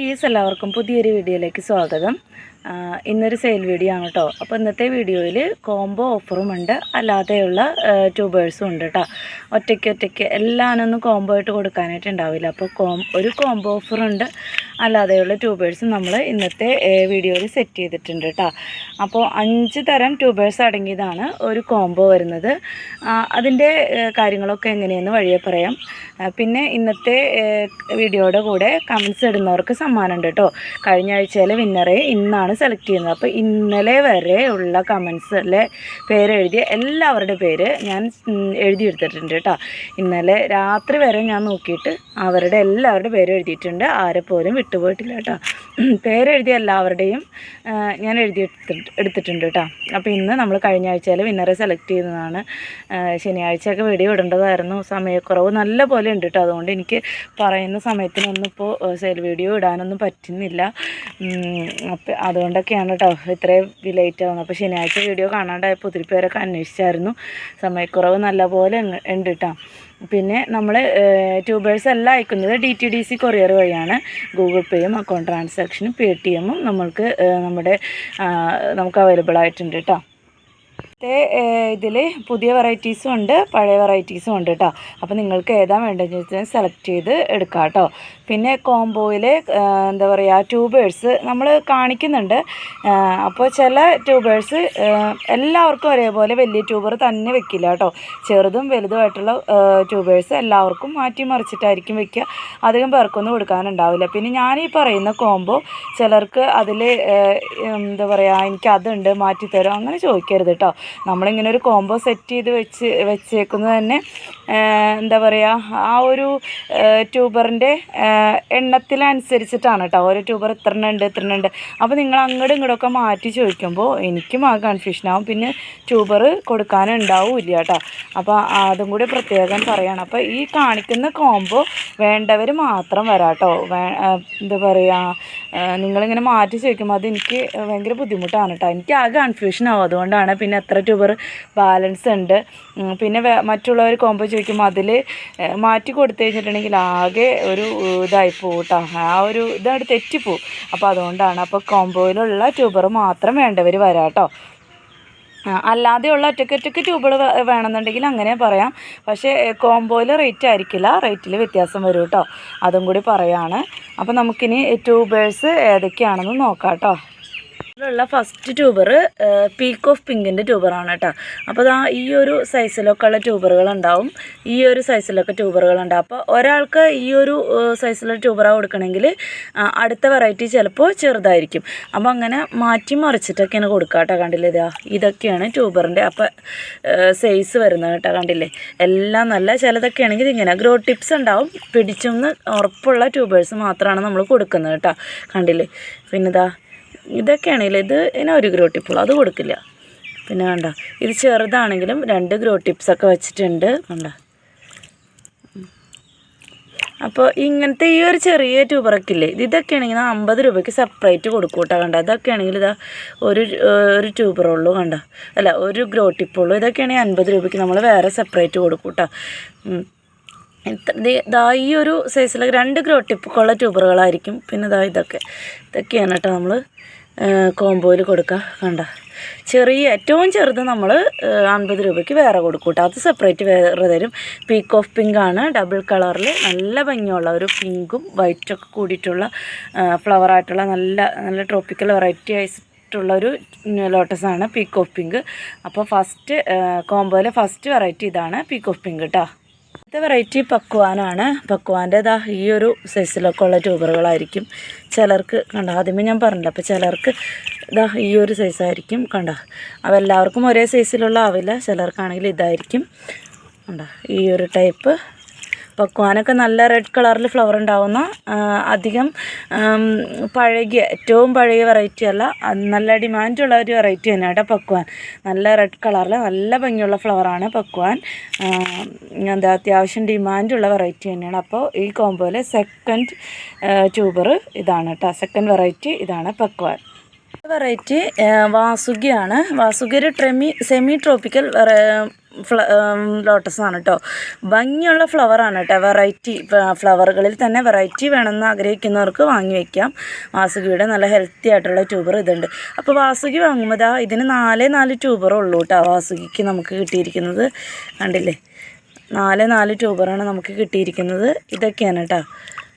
Please എല്ലാവർക്കും പുതിയൊരു വീഡിയോയിലേക്ക് സ്വാഗതം. ഇന്നൊരു സെയിൽ വീഡിയോ ആണ് കേട്ടോ അപ്പോൾ ഇന്നത്തെ വീഡിയോയിൽ കോംബോ ഓഫറും ഉണ്ട്. അല്ലാതെയുള്ള ട്യൂബേഴ്സും ഉണ്ട് കേട്ടോ ഒറ്റയ്ക്ക് ഒറ്റയ്ക്ക് എല്ലാനൊന്നും കോംബോ ആയിട്ട് കൊടുക്കാനായിട്ട് ഉണ്ടാവില്ല. അപ്പോൾ കോം ഒരു കോംബോ ഓഫറുണ്ട് അല്ലാതെയുള്ള ട്യൂബേഴ്സും നമ്മൾ ഇന്നത്തെ വീഡിയോയിൽ സെറ്റ് ചെയ്തിട്ടുണ്ട് കേട്ടോ അപ്പോൾ അഞ്ച് തരം ട്യൂബേഴ്സ് അടങ്ങിയതാണ് ഒരു കോംബോ വരുന്നത്. അതിന്റെ കാര്യങ്ങളൊക്കെ എങ്ങനെയെന്ന് വഴിയെ പറയാം. പിന്നെ ഇന്നത്തെ വീഡിയോയുടെ കൂടെ കമൻസ് ഇടുന്നവർക്ക് സമ്മാനമുണ്ട് കേട്ടോ. കഴിഞ്ഞ ആഴ്ചയിലെ വിന്നറെ ഇന്നാണ് സെലക്ട് ചെയ്യുന്നത്. അപ്പോൾ ഇന്നലെ വരെ ഉള്ള കമൻസിലെ പേരെഴുതിയ എല്ലാവരുടെ പേര് ഞാൻ എഴുതി എഴുതിയെടുത്തിട്ടുണ്ട് കേട്ടോ. ഇന്നലെ രാത്രി വരെ ഞാൻ നോക്കിയിട്ട് അവരുടെ എല്ലാവരുടെ പേര് എഴുതിയിട്ടുണ്ട്. ആരെ പോലും വിട്ടുപോയിട്ടില്ല കേട്ടോ. പേരെഴുതിയ എല്ലാവരുടെയും ഞാൻ എഴുതി എടുത്തിട്ട് എടുത്തിട്ടുണ്ട് കേട്ടോ. അപ്പോൾ ഇന്ന് നമ്മൾ കഴിഞ്ഞ ആഴ്ചയിൽ വിന്നറെ സെലക്ട് ചെയ്തതാണ്. ശനിയാഴ്ചയൊക്കെ വീഡിയോ ഇടേണ്ടതായിരുന്നു. സമയക്കുറവ് നല്ല പോലെ ഉണ്ട് കേട്ടോ. അതുകൊണ്ട് എനിക്ക് പറയുന്ന സമയത്തിനൊന്നും ഇപ്പോൾ സെയിൽ വീഡിയോ ഇടാനൊന്നും പറ്റുന്നില്ല. അപ്പം അതുകൊണ്ടൊക്കെയാണ് കേട്ടോ ഇത്രയും ലേറ്റ് ആവുന്നത്. അപ്പോൾ ശനിയാഴ്ച വീഡിയോ കാണാണ്ടായപ്പോൾ ഒത്തിരി പേരൊക്കെ അന്വേഷിച്ചായിരുന്നു. സമയക്കുറവ് നല്ല പോലെ ഉണ്ട് കേട്ടോ. പിന്നെ നമ്മൾ ട്യൂബേഴ്സ് എല്ലാം അയക്കുന്നത് D T D C courier വഴിയാണ്. ഗൂഗിൾ പേയും അക്കൗണ്ട് ട്രാൻസാക്ഷനും പേ ടി എമ്മും നമ്മൾക്ക് നമ്മുടെ നമുക്ക് അവൈലബിൾ ആയിട്ടുണ്ട് കേട്ടോ ഇതിൽ പുതിയ വെറൈറ്റീസും ഉണ്ട് പഴയ വെറൈറ്റീസും ഉണ്ട് കേട്ടോ അപ്പോൾ നിങ്ങൾക്ക് ഏതാ വേണ്ടതെന്ന് വെച്ചാൽ സെലക്ട് ചെയ്ത് എടുക്കാം കേട്ടോ പിന്നെ കോംബോയിൽ എന്താ പറയുക ട്യൂബേഴ്സ് നമ്മൾ കാണിക്കുന്നുണ്ട്. അപ്പോൾ ചില ട്യൂബേഴ്സ് എല്ലാവർക്കും ഒരേപോലെ വലിയ ട്യൂബർ തന്നെ വെക്കില്ല കേട്ടോ ചെറുതും വലുതുമായിട്ടുള്ള ട്യൂബേഴ്സ് എല്ലാവർക്കും മാറ്റി മറിച്ചിട്ടായിരിക്കും വെക്കുക അധികം പേർക്കൊന്നും കൊടുക്കാനുണ്ടാവില്ല. പിന്നെ ഞാൻ ഈ പറയുന്ന കോംബോ ചിലർക്ക് അതിൽ എന്താ പറയുക എനിക്ക് അതുണ്ട് മാറ്റി തരും അങ്ങനെ ചോദിക്കരുത് കേട്ടോ നമ്മളിങ്ങനെ ഒരു കോംബോ സെറ്റ് ചെയ്ത് വെച്ച് വെച്ചേക്കുന്നത് തന്നെ എന്താ പറയുക ആ ഒരു ട്യൂബറിന്റെ എണ്ണത്തിനനുസരിച്ചിട്ടാണ് കേട്ടോ ഓരോ ട്യൂബർ ഇത്ര ഉണ്ട് ഇത്ര ഉണ്ട്. അപ്പോൾ നിങ്ങൾ അങ്ങോട്ടും ഇങ്ങോട്ടൊക്കെ മാറ്റി ചോദിക്കുമ്പോൾ എനിക്കും ആ കൺഫ്യൂഷൻ ആവും. പിന്നെ ട്യൂബർ കൊടുക്കാനുണ്ടാവില്ല കേട്ടോ അപ്പോൾ അതും കൂടി പ്രത്യേകം പറയണം. അപ്പോൾ ഈ കാണിക്കുന്ന കോംബോ വേണ്ടവർ മാത്രം വരാം കേട്ടോ എന്താ പറയുക നിങ്ങളിങ്ങനെ മാറ്റി ചോദിക്കുമ്പോൾ അത് എനിക്ക് ഭയങ്കര ബുദ്ധിമുട്ടാണ് കേട്ടോ എനിക്ക് ആ കൺഫ്യൂഷൻ ആവും. അതുകൊണ്ടാണ് പിന്നെ എത്ര ട്യൂബർ ബാലൻസ് ഉണ്ട്. പിന്നെ മറ്റുള്ളവർ കോമ്പോ ചോദിക്കുമ്പോൾ അതിൽ മാറ്റി കൊടുത്തു കഴിഞ്ഞിട്ടുണ്ടെങ്കിൽ ആകെ ഒരു ഇതായി പോട്ടോ ആ ഒരു ഇതായിട്ട് തെറ്റിപ്പോവും. അപ്പോൾ അതുകൊണ്ടാണ് അപ്പോൾ കോമ്പോയിലുള്ള ട്യൂബർ മാത്രം വേണ്ടവർ വരാട്ടോ അല്ലാതെയുള്ള ഒറ്റയ്ക്ക് ഒറ്റയ്ക്ക് ട്യൂബുകൾ വേണമെന്നുണ്ടെങ്കിൽ അങ്ങനെ പറയാം. പക്ഷേ കോംബോയിൽ റേറ്റ് ആയിരിക്കില്ല. റേറ്റിൽ വ്യത്യാസം വരും കേട്ടോ. അതും കൂടി പറയാണ്. അപ്പോൾ നമുക്കിനി ട്യൂബേഴ്സ് ഏതൊക്കെയാണെന്ന് നോക്കാം കേട്ടോ. ഇതിലുള്ള ഫസ്റ്റ് ട്യൂബർ പീക്ക് ഓഫ് പിങ്കിന്റെ ട്യൂബറാണ് കേട്ടോ അപ്പോൾ ദാ ഈ ഒരു സൈസിലൊക്കെ ഉള്ള ട്യൂബറുകൾ ഉണ്ടാവും ഈ ഒരു സൈസിലൊക്കെ ട്യൂബറുകൾ ഉണ്ടാവും അപ്പോൾ ഒരാൾക്ക് ഈ ഒരു സൈസിലുള്ള ട്യൂബറാണ് കൊടുക്കണമെങ്കിൽ അടുത്ത വെറൈറ്റി ചിലപ്പോൾ ചെറുതായിരിക്കും. അപ്പോൾ അങ്ങനെ മാറ്റി മറിച്ചിട്ടൊക്കെയാണ് കൊടുക്കുക കേട്ടോ കണ്ടില്ലേ? ഇതാ ഇതൊക്കെയാണ് ട്യൂബറിന്റെ അപ്പോൾ സൈസ് വരുന്നത് കേട്ടോ കണ്ടില്ലേ? എല്ലാം നല്ല ചിലതൊക്കെ ആണെങ്കിൽ ഇതിങ്ങനെ ഗ്രോ ടിപ്സ് ഉണ്ടാവും. പിടിച്ചൊന്ന് ഉറപ്പുള്ള ട്യൂബേഴ്സ് മാത്രമാണ് നമ്മൾ കൊടുക്കുന്നത് കേട്ടോ കണ്ടില്ലേ? പിന്നെ ഇതാ ഇതൊക്കെയാണെങ്കിൽ ഇത് ഇതിന് ഒരു ഗ്രോ ടിപ്പുള്ളൂ. അത് കൊടുക്കില്ല. പിന്നെ വേണ്ട ഇത് ചെറുതാണെങ്കിലും രണ്ട് ഗ്രോ ടിപ്സൊക്കെ വെച്ചിട്ടുണ്ട്. വേണ്ട അപ്പോൾ ഇങ്ങനത്തെ ഈ ഒരു ചെറിയ ട്യൂബറൊക്കെയില്ലേ ഇത് ഇതൊക്കെ ആണെങ്കിൽ അമ്പത് രൂപയ്ക്ക് സെപ്പറേറ്റ് കൊടുക്കും കേട്ടോ കണ്ട? ഇതൊക്കെ ആണെങ്കിൽ ഇതാ ഒരു ഒരു ട്യൂബറുള്ളൂ. കണ്ട? അല്ല ഒരു ഗ്രോ ടിപ്പുള്ളൂ. ഇതൊക്കെയാണെങ്കിൽ അൻപത് രൂപയ്ക്ക് നമ്മൾ വേറെ സെപ്പറേറ്റ് കൊടുക്കും കേട്ടോ ദാ ഈ ഒരു സൈസിൽ രണ്ട് ഗ്രോ ടിപ്പൊക്കെയുള്ള ട്യൂബറുകളായിരിക്കും പിന്നെ ഇതാ ഇതൊക്കെ. ഇതൊക്കെയാണ് കേട്ടോ നമ്മൾ കോംബോയിൽ കൊടുക്കുക കണ്ട? ചെറിയ ഏറ്റവും ചെറുത് നമ്മൾ അൻപത് രൂപയ്ക്ക് വേറെ കൊടുക്കും കേട്ടോ. അത് സെപ്പറേറ്റ് വേറെ തരും. പീക്ക് ഓഫ് പിങ്ക് ആണ്. ഡബിൾ കളറിൽ നല്ല ഭംഗിയുള്ള ഒരു പിങ്കും വൈറ്റൊക്കെ കൂടിയിട്ടുള്ള ഫ്ലവറായിട്ടുള്ള നല്ല നല്ല ട്രോപ്പിക്കൽ വെറൈറ്റി ഐസ് ഒരു ലോട്ടസ് ആണ് പീക്ക് ഓഫ് പിങ്ക് അപ്പോൾ ഫസ്റ്റ് കോംബോയിലെ ഫസ്റ്റ് വെറൈറ്റി ഇതാണ് പീക്ക് ഓഫ് പിങ്ക് കേട്ടോ അടുത്ത വെറൈറ്റി പക്വാനാണ്. പക്വാന്റെതാ ഈ ഒരു സൈസിലൊക്കെ ഉള്ള ട്യൂബറുകളായിരിക്കും ചിലർക്ക് കണ്ട ആദ്യമേ ഞാൻ പറഞ്ഞില്ല അപ്പോൾ ചിലർക്ക് ഇതാ ഈ ഒരു സൈസായിരിക്കും കണ്ട. അവ എല്ലാവർക്കും ഒരേ സൈസിലുള്ള ആവില്ല ചിലർക്കാണെങ്കിൽ ഇതായിരിക്കും. കണ്ട ഈ ഒരു ടൈപ്പ് പക്വാനൊക്കെ നല്ല റെഡ് കളറിൽ ഫ്ലവർ ഉണ്ടാവുന്ന അധികം പഴകിയ ഏറ്റവും പഴയ വെറൈറ്റി അല്ല നല്ല ഡിമാൻഡുള്ള ഒരു വെറൈറ്റി തന്നെയാണ് കേട്ടോ പക്വാൻ. നല്ല റെഡ് കളറിൽ നല്ല ഭംഗിയുള്ള ഫ്ലവറാണ് പക്വാൻ. എന്താ അത്യാവശ്യം ഡിമാൻഡുള്ള വെറൈറ്റി തന്നെയാണ്. അപ്പോൾ ഈ കോമ്പോയിലെ സെക്കൻഡ് ട്യൂബർ ഇതാണ് കേട്ടോ സെക്കൻഡ് വെറൈറ്റി ഇതാണ് പക്വാൻ. വെറൈറ്റി വാസുകിയാണ്. വാസുകി ഒരു ട്രെമി സെമി ട്രോപ്പിക്കൽ ഫ്ല ലോട്ടസ് ആണ് കേട്ടോ ഭംഗിയുള്ള ഫ്ലവറാണ് കേട്ടോ വെറൈറ്റി ഫ്ലവറുകളിൽ തന്നെ വെറൈറ്റി വേണമെന്ന് ആഗ്രഹിക്കുന്നവർക്ക് വാങ്ങി വയ്ക്കാം വാസുകിയുടെ നല്ല ഹെൽത്തി ആയിട്ടുള്ള ട്യൂബർ ഇതുണ്ട്. അപ്പോൾ വാസുകി വാങ്ങുമ്പോൾ ആ ഇതിന് നാല് നാല് ട്യൂബറേ ഉള്ളൂ കേട്ടോ വാസുകിക്ക് നമുക്ക് കിട്ടിയിരിക്കുന്നത് കണ്ടില്ലേ? നാല് നാല് ട്യൂബറാണ് നമുക്ക് കിട്ടിയിരിക്കുന്നത്. ഇതൊക്കെയാണ് കേട്ടോ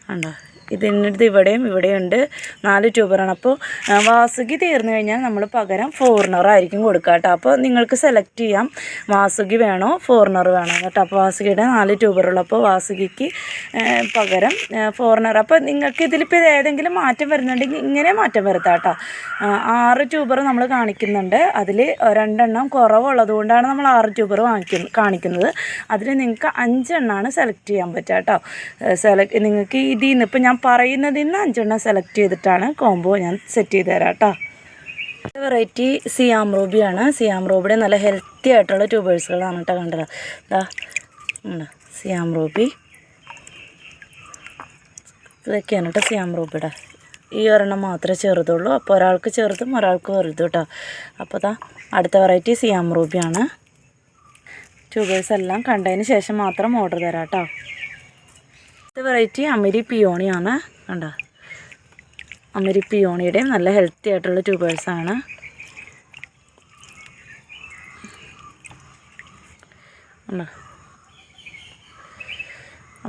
കണ്ടോ? ഇതിന്റെ ഇവിടെയും ഇവിടെയുണ്ട്. നാല് ട്യൂബറാണ്. അപ്പോൾ വാസുകി തീർന്നു കഴിഞ്ഞാൽ നമ്മൾ പകരം ഫോറിനർ ആയിരിക്കും കൊടുക്കുക കേട്ടോ. അപ്പോൾ നിങ്ങൾക്ക് സെലക്ട് ചെയ്യാം. വാസുകി വേണോ ഫോറിനർ വേണോ കേട്ടോ. അപ്പോൾ വാസുകിയുടെ നാല് ട്യൂബറുള്ളപ്പോൾ വാസുകിക്ക് പകരം ഫോറിനർ അപ്പോൾ നിങ്ങൾക്ക് ഇതിലിപ്പോൾ ഇത് ഏതെങ്കിലും മാറ്റം വരുന്നുണ്ടെങ്കിൽ ഇങ്ങനെ മാറ്റം വരുത്താം കേട്ടോ. ആറ് ട്യൂബർ നമ്മൾ കാണിക്കുന്നുണ്ട്. അതിൽ രണ്ടെണ്ണം കുറവുള്ളത് കൊണ്ടാണ് നമ്മൾ ആറ് ട്യൂബർ വാങ്ങിക്കുന്നത് കാണിക്കുന്നത്. അതിൽ നിങ്ങൾക്ക് അഞ്ചെണ്ണമാണ് സെലക്ട് ചെയ്യാൻ പറ്റുക കേട്ടോ. സെലക്ട് നിങ്ങൾക്ക് ഇതിൽ നിന്ന് ഇപ്പം ഞാൻ പറയുന്നതിൽ നിന്ന് അഞ്ചെണ്ണം സെലക്ട് ചെയ്തിട്ടാണ് കോംബോ ഞാൻ സെറ്റ് ചെയ്ത് തരാം കേട്ടോ. വെറൈറ്റി സിയാം റൂബിയാണ് സിയാം റൂബിയുടെ നല്ല ഹെൽത്തി ആയിട്ടുള്ള ട്യൂബേഴ്സുകളാണ് കേട്ടോ കണ്ടത്. ഇതാ ഉണ്ട് സിയാം റൂബി ഇതൊക്കെയാണ് കേട്ടോ സിയാം റൂബിയുടെ ഈ ഒരെണ്ണം മാത്രമേ ചെറുതുള്ളൂ. അപ്പോൾ ഒരാൾക്ക് ചെറുതും ഒരാൾക്ക് വലുതും കേട്ടോ. അപ്പോൾ ദാ അടുത്ത വെറൈറ്റി സിയാം റൂബിയാണ് ട്യൂബേഴ്സ് എല്ലാം കണ്ടതിന് ശേഷം മാത്രം ഓർഡർ തരാം കേട്ടോ. അടുത്ത വെറൈറ്റി അമരി പിയോണിയാണ്. കണ്ടോ? അമരി പിയോണിയുടെയും നല്ല ഹെൽത്തി ആയിട്ടുള്ള ട്യൂബേഴ്സാണ്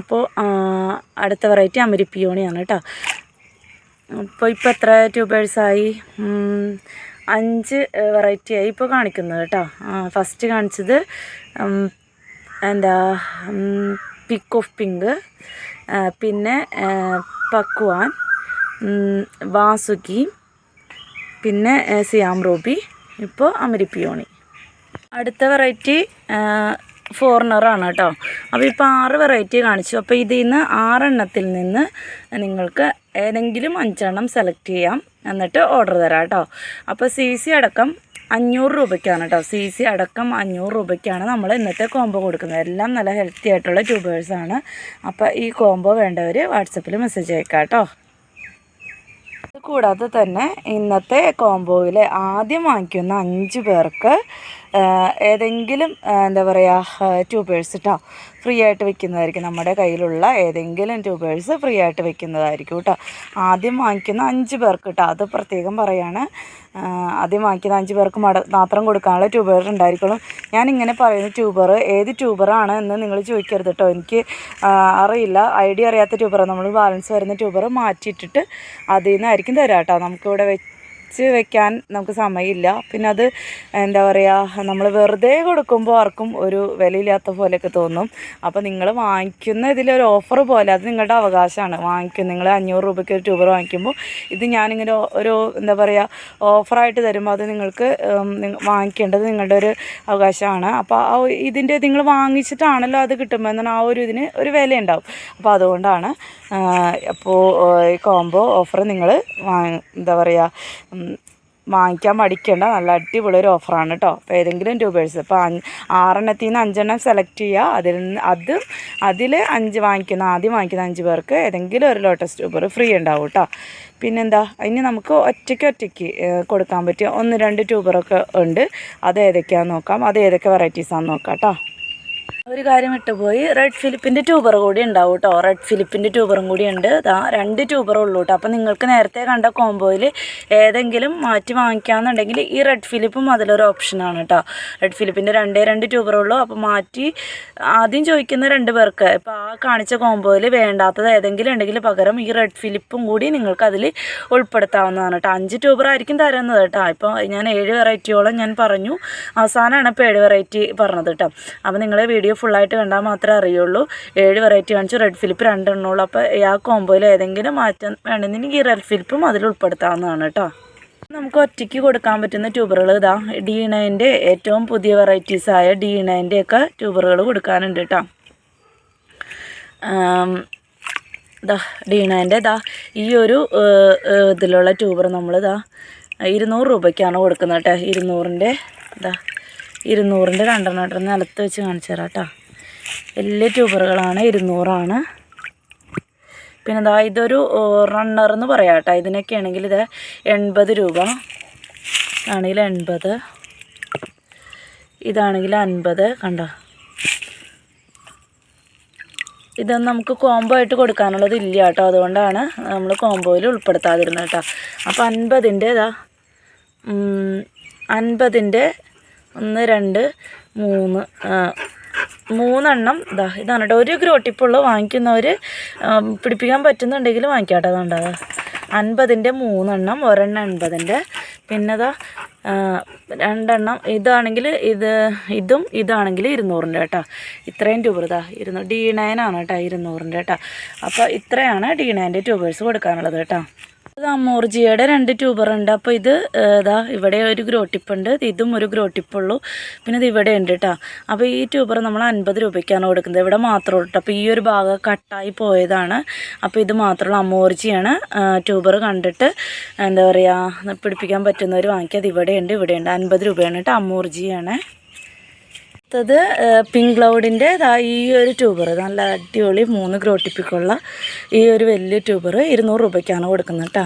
അപ്പോൾ അടുത്ത വെറൈറ്റി അമരി പിയോണിയാണ് കേട്ടോ. അപ്പോൾ ഇപ്പോൾ എത്ര ട്യൂബേഴ്സായി അഞ്ച് വെറൈറ്റി ആയി ഇപ്പോൾ കാണിക്കുന്നത് കേട്ടോ. ഫസ്റ്റ് കാണിച്ചത് എന്താ പിക്ക് ഓഫ് പിങ്ക് പിന്നെ പക്വാൻ വാസുകി പിന്നെ സിയാം റൂബി ഇപ്പോൾ അമരിപ്പിയോണി അടുത്ത വെറൈറ്റി ഫോറിനറാണ് കേട്ടോ അപ്പോൾ ഇപ്പോൾ ആറ് വെറൈറ്റി കാണിച്ചു. അപ്പോൾ ഇതിൽ നിന്ന് ആറെണ്ണത്തിൽ നിന്ന് നിങ്ങൾക്ക് ഏതെങ്കിലും അഞ്ചെണ്ണം സെലക്ട് ചെയ്യാം. എന്നിട്ട് ഓർഡർ തരാം കേട്ടോ അപ്പോൾ സി സി അടക്കം അഞ്ഞൂറ് രൂപയ്ക്കാണ് കേട്ടോ സി സി അടക്കം അഞ്ഞൂറ് രൂപയ്ക്കാണ് നമ്മൾ ഇന്നത്തെ കോംബോ കൊടുക്കുന്നത്. എല്ലാം നല്ല ഹെൽത്തി ആയിട്ടുള്ള ട്യൂബേഴ്സാണ് അപ്പോൾ ഈ കോംബോ വേണ്ടവർ വാട്സപ്പിൽ മെസ്സേജ് അയക്കാം കേട്ടോ കൂടാതെ തന്നെ ഇന്നത്തെ കോംബോയിൽ ആദ്യം വാങ്ങിക്കുന്ന അഞ്ച് പേർക്ക് ഏതെങ്കിലും എന്താ പറയുക ട്യൂബേഴ്സ് കേട്ടോ ഫ്രീ ആയിട്ട് വെക്കുന്നതായിരിക്കും. നമ്മുടെ കയ്യിലുള്ള ഏതെങ്കിലും ട്യൂബേഴ്സ് ഫ്രീ ആയിട്ട് വെക്കുന്നതായിരിക്കും കേട്ടോ ആദ്യം വാങ്ങിക്കുന്ന അഞ്ച് പേർക്ക് കേട്ടോ അത് പ്രത്യേകം പറയാണ്. ആദ്യം വാങ്ങിക്കുന്ന അഞ്ച് പേർക്ക് മട മാത്രം കൊടുക്കാനുള്ള ട്യൂബർ ഉണ്ടായിരിക്കുള്ളൂ. ഞാൻ ഇങ്ങനെ പറയുന്ന ട്യൂബർ ഏത് ട്യൂബറാണ് എന്ന് നിങ്ങൾ ചോദിക്കരുത് കേട്ടോ എനിക്ക് അറിയില്ല. ഐഡിയ അറിയാത്ത ട്യൂബർ നമ്മൾ ബാലൻസ് വരുന്ന ട്യൂബർ മാറ്റിയിട്ടിട്ട് അതിൽ നിന്നായിരിക്കും തരാം കേട്ടോ നമുക്കിവിടെ വെച്ച് വെക്കാൻ നമുക്ക് സമയമില്ല. പിന്നെ അത് എന്താ പറയുക നമ്മൾ വെറുതെ കൊടുക്കുമ്പോൾ ആർക്കും ഒരു വിലയില്ലാത്ത പോലെയൊക്കെ തോന്നും. അപ്പോൾ നിങ്ങൾ വാങ്ങിക്കുന്ന ഇതിലൊരു ഓഫർ പോലെ അത് നിങ്ങളുടെ അവകാശമാണ്. വാങ്ങിക്കും. നിങ്ങൾ അഞ്ഞൂറ് രൂപയ്ക്ക് ഒരു ട്യൂബർ വാങ്ങിക്കുമ്പോൾ ഇത് ഞാനിങ്ങനെ ഒരു എന്താ പറയുക ഓഫറായിട്ട് തരുമ്പോൾ അത് നിങ്ങൾക്ക് വാങ്ങിക്കേണ്ടത് നിങ്ങളുടെ ഒരു അവകാശമാണ്. അപ്പോൾ ആ ഇതിന്റെ നിങ്ങൾ വാങ്ങിച്ചിട്ടാണല്ലോ അത് കിട്ടുമ്പോൾ എന്നാൽ ആ ഒരു ഇതിന് ഒരു വില ഉണ്ടാവും അപ്പോൾ അതുകൊണ്ടാണ് അപ്പോൾ ഈ കോംബോ ഓഫർ നിങ്ങൾ എന്താ പറയുക വാങ്ങിക്കാൻ മടിക്കേണ്ട. നല്ല അടിപൊളി ഒരു ഓഫറാണ് കേട്ടോ അപ്പോൾ ഏതെങ്കിലും ട്യൂബേഴ്സ് അപ്പോൾ ആറെണ്ണത്തിൽ നിന്ന് അഞ്ചെണ്ണം സെലക്ട് ചെയ്യുക അതിൽ നിന്ന് അത് അതിൽ അഞ്ച് വാങ്ങിക്കുന്ന ആദ്യം വാങ്ങിക്കുന്ന അഞ്ച് പേർക്ക് ഏതെങ്കിലും ഒരു ലോട്ടസ് ട്യൂബർ ഫ്രീ ഉണ്ടാവും കേട്ടോ പിന്നെന്താ? ഇനി നമുക്ക് ഒറ്റയ്ക്ക് ഒറ്റയ്ക്ക് കൊടുക്കാൻ പറ്റിയ ഒന്ന് രണ്ട് ട്യൂബറൊക്കെ ഉണ്ട്. അത് ഏതൊക്കെയാണെന്ന് നോക്കാം. അത് ഏതൊക്കെ വെറൈറ്റീസാണെന്ന് നോക്കാം കേട്ടോ ഒരു കാര്യം വിട്ടുപോയി റെഡ് ഫിലിപ്പിന്റെ ട്യൂബർ കൂടി ഉണ്ടാവും കേട്ടോ റെഡ് ഫിലിപ്പിന്റെ ട്യൂബറും കൂടി ഉണ്ട്. ദാ രണ്ട് ട്യൂബർ ഉള്ളൂ കേട്ടോ അപ്പോൾ നിങ്ങൾക്ക് നേരത്തെ കണ്ട കോംബോയിൽ ഏതെങ്കിലും മാറ്റി വാങ്ങിക്കാമെന്നുണ്ടെങ്കിൽ ഈ റെഡ് ഫിലിപ്പും അതിലൊരു ഓപ്ഷനാണ് കേട്ടോ റെഡ് ഫിലിപ്പിന്റെ രണ്ടേ രണ്ട് ട്യൂബറേ ഉള്ളൂ. അപ്പോൾ മാറ്റി ആദ്യം ചോദിക്കുന്ന രണ്ട് പേർക്ക്. ഇപ്പോൾ ആ കാണിച്ച കോംബോയിൽ വേണ്ടാത്തത് ഏതെങ്കിലും ഉണ്ടെങ്കിൽ പകരം ഈ റെഡ് ഫിലിപ്പും കൂടി നിങ്ങൾക്ക് അതിൽ ഉൾപ്പെടുത്താവുന്നതാണ് കേട്ടോ അഞ്ച് ട്യൂബർ ആയിരിക്കും തരുന്നത് കേട്ടോ ഇപ്പോൾ ഞാൻ ഏഴ് വെറൈറ്റിയോളം ഞാൻ പറഞ്ഞു. അവസാനമാണ് ഇപ്പോൾ ഏഴ് വെറൈറ്റി പറഞ്ഞത് കേട്ടോ അപ്പോൾ നിങ്ങളെ വീഡിയോ ഫുള്ളായിട്ട് കണ്ടാൽ മാത്രമേ അറിയുള്ളൂ. ഏഴ് വെറൈറ്റി കാണിച്ചു. റെഡ് ഫിലിപ്പ് രണ്ടെണ്ണമുള്ളൂ. അപ്പോൾ ആ കോമ്പോയിൽ ഏതെങ്കിലും മാറ്റം വേണമെന്നുണ്ടെങ്കിൽ ഈ റെഡ് ഫിലിപ്പും അതിൽ ഉൾപ്പെടുത്താവുന്നതാണ് കേട്ടോ നമുക്ക് ഒറ്റയ്ക്ക് കൊടുക്കാൻ പറ്റുന്ന ട്യൂബറുകൾ ഇതാ. ഡി നയന്റെ ഏറ്റവും പുതിയ വെറൈറ്റീസായ ഡി നയന്റെ ഒക്കെ ട്യൂബറുകൾ കൊടുക്കാനുണ്ട് കേട്ടോ ഇതാ ദാ ഡീണേന്റെ ദാ ഈ ഒരു ഇതിലുള്ള ട്യൂബർ നമ്മൾ ഇതാ ഇരുന്നൂറ് രൂപയ്ക്കാണ് കൊടുക്കുന്നത് കേട്ടോ ഇരുന്നൂറിന്റെ ദാ. ഇരുന്നൂറിന്റെ രണ്ടെണ്ണം കേട്ടോ നിലത്ത് വെച്ച് കാണിച്ചു തരാം കേട്ടോ. വലിയ ട്യൂബറുകളാണ് ഇരുന്നൂറാണ്. പിന്നെ ദാ ഇതൊരു റണ്ണർ എന്ന് പറയാം കേട്ടോ. ഇതിനൊക്കെ ആണെങ്കിൽ ഇത് എൺപത് രൂപ. ആണെങ്കിൽ എൺപത്. ഇതാണെങ്കിൽ അൻപത് കണ്ടോ? ഇതൊന്നും നമുക്ക് കോംബോ ആയിട്ട് കൊടുക്കാനുള്ളത് ഇല്ല കേട്ടോ. അതുകൊണ്ടാണ് നമ്മൾ കോംബോയിൽ ഉൾപ്പെടുത്താതിരുന്നത് കേട്ടോ. അപ്പോൾ അൻപതിന്റെ ഇതാ അൻപതിന്റെ ഒന്ന് രണ്ട് മൂന്ന് മൂന്നെണ്ണം. ഇതാ ഇതാണ് കേട്ടോ. ഒരു ഗ്രോട്ടിപ്പുള്ള വാങ്ങിക്കുന്നവർ പിടിപ്പിക്കാൻ പറ്റുന്നുണ്ടെങ്കിൽ വാങ്ങിക്കാം കേട്ടോ അതുകൊണ്ട് അതാ അൻപതിന്റെ മൂന്നെണ്ണം ഒരെണ്ണം എൺപതിന്റെ പിന്നെതാ രണ്ടെണ്ണം. ഇതാണെങ്കിൽ ഇത് ഇതും ഇതാണെങ്കിൽ ഇരുന്നൂറിന്റെ കേട്ടോ. ഇത്രയും ട്യൂബർ ഇതാ ഇരുന്നൂറ് ഡി നയൻ ആണ് കേട്ടോ ഇരുന്നൂറിന്റെ കേട്ടോ. അപ്പോൾ ഇത്രയാണ് ഡി നയന്റെ ട്യൂബേഴ്സ് കൊടുക്കാനുള്ളത് കേട്ടോ. ഇത് അമോർജിയുടെ രണ്ട് ട്യൂബർ ഉണ്ട്. അപ്പോൾ ഇത് ഇതാ ഇവിടെ ഒരു ഗ്രോട്ടിപ്പുണ്ട് ഇതും ഒരു ഗ്രോട്ടിപ്പുള്ളൂ പിന്നെ ഇത് ഇവിടെ ഉണ്ട് കേട്ടോ അപ്പോൾ ഈ ട്യൂബർ നമ്മൾ അൻപത് രൂപയ്ക്കാണ് കൊടുക്കുന്നത്. ഇവിടെ മാത്രമേ ഉള്ളൂ അപ്പോൾ ഈ ഒരു ഭാഗം കട്ടായി പോയതാണ്. അപ്പോൾ ഇത് മാത്രമുള്ള അമോർജിയാണ് ട്യൂബർ കണ്ടിട്ട് എന്താ പറയുക പിടിപ്പിക്കാൻ പറ്റുന്നവർ വാങ്ങിക്കുക. അത് ഇവിടെയുണ്ട് ഇവിടെയുണ്ട് അൻപത് രൂപയാണ് കേട്ടോ അമോർജിയാണ്. അടുത്തത് പിങ്ക് ക്ലൗഡിന്റെ ഈ ഒരു ട്യൂബർ നല്ല അടിപൊളി മൂന്ന് ഗ്രോട്ടിപ്പിക്കുള്ള ഈ ഒരു വലിയ ട്യൂബർ ഇരുന്നൂറ് രൂപയ്ക്കാണ് കൊടുക്കുന്നത് കേട്ടോ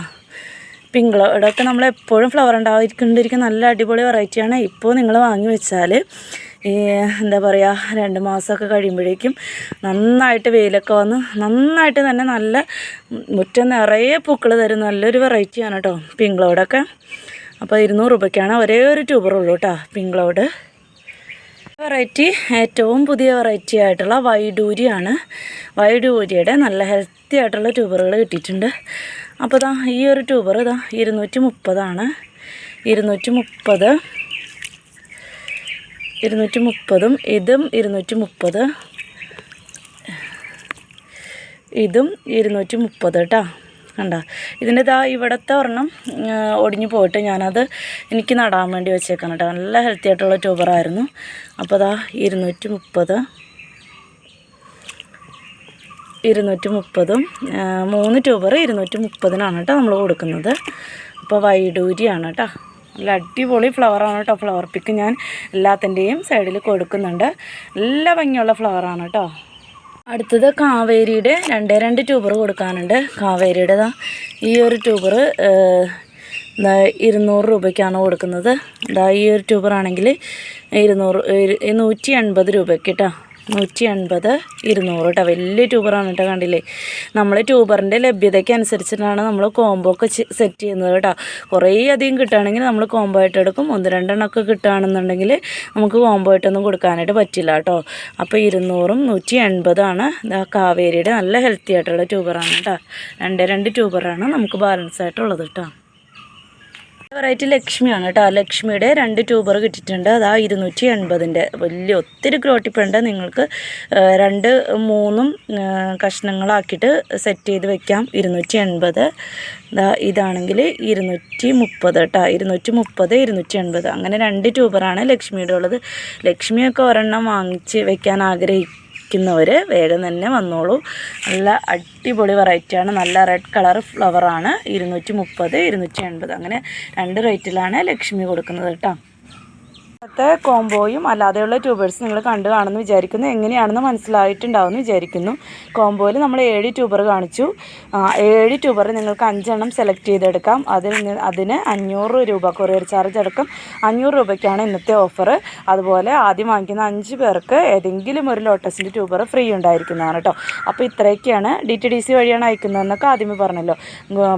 പിങ്ക് ക്ലൗഡൊക്കെ നമ്മൾ എപ്പോഴും ഫ്ലവർ ഉണ്ടായിരിക്കൊണ്ടിരിക്കുന്ന നല്ല അടിപൊളി വെറൈറ്റിയാണ് ഇപ്പോൾ നിങ്ങൾ വാങ്ങി വെച്ചാൽ ഈ എന്താ പറയുക രണ്ട് മാസമൊക്കെ കഴിയുമ്പോഴേക്കും നന്നായിട്ട് വെയിലൊക്കെ വന്ന് നന്നായിട്ട് തന്നെ നല്ല മുറ്റം നിറയെ പൂക്കൾ തരും നല്ലൊരു വെറൈറ്റിയാണ് കേട്ടോ പിങ്ക് ക്ലൗഡൊക്കെ അപ്പോൾ ഇരുന്നൂറ് രൂപയ്ക്കാണ് ഒരേ ഒരു ട്യൂബറുള്ളൂ കേട്ടോ പിങ്ക് ക്ലൗഡ് വെറൈറ്റി ഏറ്റവും പുതിയ വെറൈറ്റി ആയിട്ടുള്ള വൈഡൂരിയാണ്. വൈഡൂരിയുടെ നല്ല ഹെൽത്തി ആയിട്ടുള്ള ട്യൂബറുകൾ കിട്ടിയിട്ടുണ്ട്. അപ്പോൾ ഇതാ ഈ ഒരു ട്യൂബർ ഇതാ ഇരുന്നൂറ്റി മുപ്പതാണ് ഇരുന്നൂറ്റി മുപ്പത് ഇരുന്നൂറ്റി മുപ്പതും ഇതും ഇരുന്നൂറ്റി മുപ്പത് ഇതും ഇരുന്നൂറ്റി മുപ്പത് കേട്ടോ കണ്ട? ഇതിന്റെ ഇതാ ഇവിടുത്തെ ഒരെണ്ണം ഒടിഞ്ഞു പോയിട്ട് ഞാനത് എനിക്ക് നടാൻ വേണ്ടി വെച്ചേക്കാണ് കേട്ടോ. നല്ല ഹെൽത്തി ആയിട്ടുള്ള ട്യൂബറായിരുന്നു അപ്പോൾ അതാ ഇരുന്നൂറ്റി മുപ്പത് ഇരുന്നൂറ്റി മുപ്പതും മൂന്ന് ട്യൂബർ ഇരുന്നൂറ്റി മുപ്പതിനാണ് കേട്ടോ നമ്മൾ കൊടുക്കുന്നത്. അപ്പോൾ വൈഡൂരിയാണ് കേട്ടോ. നല്ല അടിപൊളി ഫ്ലവറാണ് കേട്ടോ. ഫ്ലവർ പിക്ക് ഞാൻ എല്ലാത്തിന്റെയും സൈഡിൽ കൊടുക്കുന്നുണ്ട്. നല്ല ഭംഗിയുള്ള ഫ്ലവറാണ് കേട്ടോ. അടുത്തത് കാവേരിയുടെ രണ്ടേ രണ്ട് ട്യൂബർ കൊടുക്കാനുണ്ട്. കാവേരിയുടെ ഈ ഒരു ട്യൂബർ ഇരുന്നൂറ് രൂപയ്ക്കാണ് കൊടുക്കുന്നത്. ഇതാ ഈ ഒരു ട്യൂബർ ആണെങ്കിൽ ഇരുന്നൂറ് ഇരു- നൂറ്റി എൺപത് രൂപയ്ക്ക് കേട്ടോ നൂറ്റി അൻപത് ഇരുന്നൂറ് കേട്ടോ വലിയ ട്യൂബറാണ് കേട്ടോ കണ്ടില്ലേ. നമ്മൾ ട്യൂബറിന്റെ ലഭ്യതയ്ക്ക് അനുസരിച്ചിട്ടാണ് നമ്മൾ കോംബോ ഒക്കെ സെറ്റ് ചെയ്യുന്നത് കേട്ടോ കുറേ അധികം കിട്ടുകയാണെങ്കിൽ നമ്മൾ കോംബോ ആയിട്ട് എടുക്കും. ഒന്ന് രണ്ടെണ്ണമൊക്കെ കിട്ടുകയാണെന്നുണ്ടെങ്കിൽ നമുക്ക് കോംബോ ആയിട്ടൊന്നും കൊടുക്കാനായിട്ട് പറ്റില്ല കേട്ടോ അപ്പോൾ ഇരുന്നൂറും നൂറ്റി എൺപതാണ് കാവേരിയുടെ നല്ല ഹെൽത്തി ആയിട്ടുള്ള ട്യൂബറാണ് കേട്ടോ രണ്ട് രണ്ട് ട്യൂബറാണ് നമുക്ക് ബാലൻസ് ആയിട്ടുള്ളത് കേട്ടോ വെറൈറ്റി ലക്ഷ്മിയാണ് കേട്ടോ. ലക്ഷ്മിയുടെ രണ്ട് ട്യൂബർ കിട്ടിയിട്ടുണ്ട്. അതാ ഇരുന്നൂറ്റി എൺപതിന്റെ വലിയ ഒത്തിരി ഗ്രോട്ടിപ്പുണ്ട് നിങ്ങൾക്ക് രണ്ട് മൂന്നും കഷ്ണങ്ങളാക്കിയിട്ട് സെറ്റ് ചെയ്ത് വെക്കാം. ഇരുന്നൂറ്റി എൺപത് ഇതാണെങ്കിൽ ഇരുന്നൂറ്റി മുപ്പത് കേട്ടോ. ഇരുന്നൂറ്റി മുപ്പത് ഇരുന്നൂറ്റി എൺപത് അങ്ങനെ രണ്ട് ട്യൂബറാണ് ലക്ഷ്മിയുടെ ഉള്ളത്. ലക്ഷ്മിയൊക്കെ ഒരെണ്ണം വാങ്ങിച്ച് വെക്കാൻ ആഗ്രഹിക്കുന്നവർ വേഗം തന്നെ വന്നോളൂ. നല്ല അടിപൊളി വെറൈറ്റിയാണ് നല്ല റെഡ് കളർ ഫ്ലവറാണ് ഇരുന്നൂറ്റി മുപ്പത് ഇരുന്നൂറ്റി എൺപത് അങ്ങനെ രണ്ട് റേറ്റിലാണ് ലക്ഷ്മി കൊടുക്കുന്നത് കേട്ടോ. ഇന്നത്തെ കോംബോയും അല്ലാതെയുള്ള ട്യൂബേഴ്സ് നിങ്ങൾ കണ്ടു കാണുമെന്ന് വിചാരിക്കുന്നു എങ്ങനെയാണെന്ന് മനസ്സിലായിട്ടുണ്ടാവുമെന്ന് വിചാരിക്കുന്നു. കോംബോയിൽ നമ്മൾ ഏഴ് ട്യൂബർ കാണിച്ചു. ഏഴ് ട്യൂബർ നിങ്ങൾക്ക് അഞ്ചെണ്ണം സെലക്ട് ചെയ്തെടുക്കാം. അതിൽ അതിന് അഞ്ഞൂറ് രൂപ കൊറിയർ ചാർജ് അടക്കം അഞ്ഞൂറ് രൂപയ്ക്കാണ് ഇന്നത്തെ ഓഫർ അതുപോലെ ആദ്യം വാങ്ങിക്കുന്ന അഞ്ച് പേർക്ക് ഏതെങ്കിലും ഒരു ലോട്ടസിന്റെ ട്യൂബർ ഫ്രീ ഉണ്ടായിരിക്കുന്നതാണ് കേട്ടോ അപ്പോൾ ഇത്രയൊക്കെയാണ് ഡി ടി ഡി സി വഴിയാണ് അയക്കുന്നതെന്നൊക്കെ ആദ്യമേ പറഞ്ഞല്ലോ.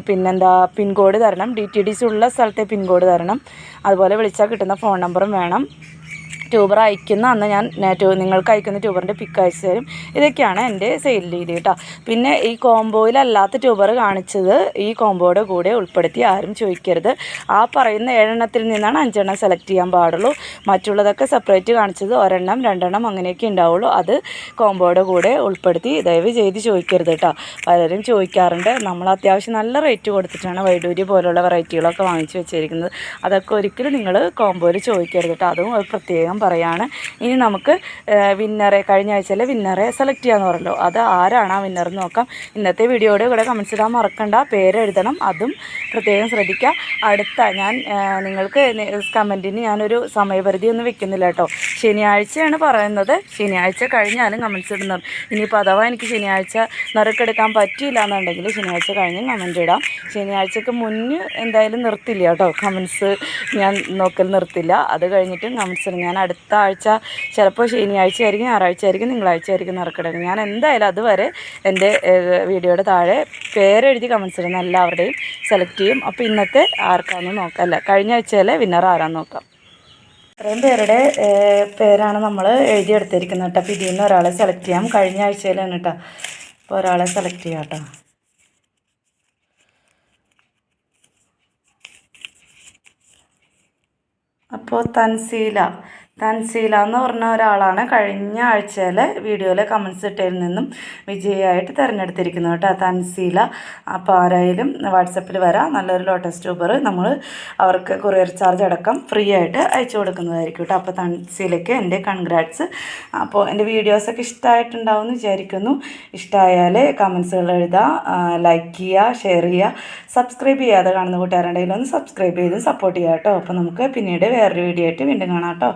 പിന്നെന്താ പിൻകോഡ് തരണം. ഡി ടി ഡി സി ഉള്ള സ്ഥലത്തെ പിൻകോഡ് തരണം. അതുപോലെ വിളിച്ചാൽ കിട്ടുന്ന ഫോൺ നമ്പറും വേണം. ട്യൂബർ അയക്കുന്ന അന്ന് ഞാൻ നിങ്ങൾക്ക് അയക്കുന്ന ട്യൂബറിന്റെ പിക്ക് അയച്ചു തരും. ഇതൊക്കെയാണ് എന്റെ സെയിൽ രീതി കേട്ടോ. പിന്നെ ഈ കോംബോയിലല്ലാത്ത ട്യൂബർ കാണിച്ചത് ഈ കോംബോയുടെ കൂടെ ഉൾപ്പെടുത്തി ആരും ചോദിക്കരുത്. ആ പറയുന്ന ഏഴെണ്ണത്തിൽ നിന്നാണ് അഞ്ചെണ്ണം സെലക്ട് ചെയ്യാൻ പാടുള്ളൂ. മറ്റുള്ളതൊക്കെ സെപ്പറേറ്റ് കാണിച്ചത് ഒരെണ്ണം രണ്ടെണ്ണം അങ്ങനെയൊക്കെ ഉണ്ടാവുള്ളൂ. അത് കോംബോയുടെ കൂടെ ഉൾപ്പെടുത്തി ദയവ് ചെയ്ത് ചോദിക്കരുത് കേട്ടോ. പലരും ചോദിക്കാറുണ്ട്. നമ്മൾ അത്യാവശ്യം നല്ല റേറ്റ് കൊടുത്തിട്ടാണ് വൈഡൂരി പോലുള്ള വെറൈറ്റികളൊക്കെ വാങ്ങിച്ചു വെച്ചിരിക്കുന്നത്. അതൊക്കെ ഒരിക്കലും നിങ്ങൾ കോംബോയിൽ ചോദിക്കരുത് കേട്ടോ. അതും ഒരു പ്രത്യേകം പറയാണ്. ഇനി നമുക്ക് വിന്നറെ കഴിഞ്ഞ ആഴ്ചയിലെ വിന്നറെ സെലക്ട് ചെയ്യാന്ന് പറഞ്ഞല്ലോ. അത് ആരാണ് ആ വിന്നർ നോക്കാം. ഇന്നത്തെ വീഡിയോയുടെ കൂടെ കമൻസ് ഇടാൻ മറക്കണ്ട. പേരെഴുതണം അതും പ്രത്യേകം ശ്രദ്ധിക്കുക. അടുത്ത ഞാൻ നിങ്ങൾക്ക് കമന്റിന് ഞാനൊരു സമയപരിധി ഒന്നും വെക്കുന്നില്ല കേട്ടോ. ശനിയാഴ്ചയാണ് പറയുന്നത്. ശനിയാഴ്ച കഴിഞ്ഞാലും കമൻസ് ഇടുന്നത്. ഇനിയിപ്പോൾ അഥവാ എനിക്ക് ശനിയാഴ്ച നറുക്കെടുക്കാൻ പറ്റിയില്ല എന്നുണ്ടെങ്കിൽ ശനിയാഴ്ച കഴിഞ്ഞ് കമന്റ് ഇടാം. ശനിയാഴ്ചക്ക് മുന്നേ എന്തായാലും നിർത്തില്ല കേട്ടോ. കമൻസ് ഞാൻ നോക്കൽ നിർത്തില്ല. അത് കഴിഞ്ഞിട്ടും കമൻസ് ഞാൻ അടുത്ത ആഴ്ച ചിലപ്പോൾ ശനിയാഴ്ച ആയിരിക്കും ഞായറാഴ്ച ആയിരിക്കും തിങ്കളാഴ്ച ആയിരിക്കും നറുക്കെടുക്കുക ഞാൻ എന്തായാലും അതുവരെ എന്റെ വീഡിയോയുടെ താഴെ പേരെഴുതി കമൻസ് ഇടുന്ന എല്ലാവരുടെയും സെലക്ട് ചെയ്യും. അപ്പോൾ ഇന്നത്തെ ആർക്കാണെന്ന് നോക്കാം. അല്ല കഴിഞ്ഞ ആഴ്ചയിലെ വിന്നർ ആരാന്ന് നോക്കാം. ഇത്രയും പേരുടെ പേരാണ് നമ്മൾ എഴുതിയെടുത്തിരിക്കുന്നത് കേട്ടോ. അപ്പോൾ ഇതിൽ ഒരാളെ സെലക്ട് ചെയ്യാം. കഴിഞ്ഞ ആഴ്ചയിലാണ് കേട്ടോ. അപ്പോൾ ഒരാളെ സെലക്ട് ചെയ്യാം കേട്ടോ. അപ്പോൾ തൻസീല. തൻസീല എന്ന് പറഞ്ഞ ഒരാളാണ് കഴിഞ്ഞ ആഴ്ചയിലെ വീഡിയോയിലെ കമൻസ് ഇട്ടതിൽ നിന്നും വിജയിയായിട്ട് തിരഞ്ഞെടുത്തിരിക്കുന്നത് കേട്ടോ. തൻസീല. അപ്പോൾ ആരായാലും വാട്സപ്പിൽ വരാം. നല്ലൊരു ലോട്ടസ് ട്യൂബർ നമ്മൾ അവർക്ക് കൊറിയർ ചാർജ് അടക്കം ഫ്രീ ആയിട്ട് അയച്ചു കൊടുക്കുന്നതായിരിക്കും കേട്ടോ. അപ്പോൾ തൻസീലയ്ക്ക് എന്റെ കൺഗ്രാറ്റ്സ് അപ്പോൾ എന്റെ വീഡിയോസൊക്കെ ഇഷ്ടമായിട്ടുണ്ടാവും എന്ന് വിചാരിക്കുന്നു. ഇഷ്ടമായാൽ കമൻസുകൾ എഴുതുക ലൈക്ക് ചെയ്യുക ഷെയർ ചെയ്യുക സബ്സ്ക്രൈബ് ചെയ്യാതെ കാണുന്ന കൂട്ടുകാരുണ്ടെങ്കിൽ ഒന്ന് സബ്സ്ക്രൈബ് ചെയ്ത് സപ്പോർട്ട് ചെയ്യുക കേട്ടോ. അപ്പോൾ നമുക്ക് പിന്നീട് വേറൊരു വീഡിയോ ആയിട്ട് വീണ്ടും കാണാം കേട്ടോ.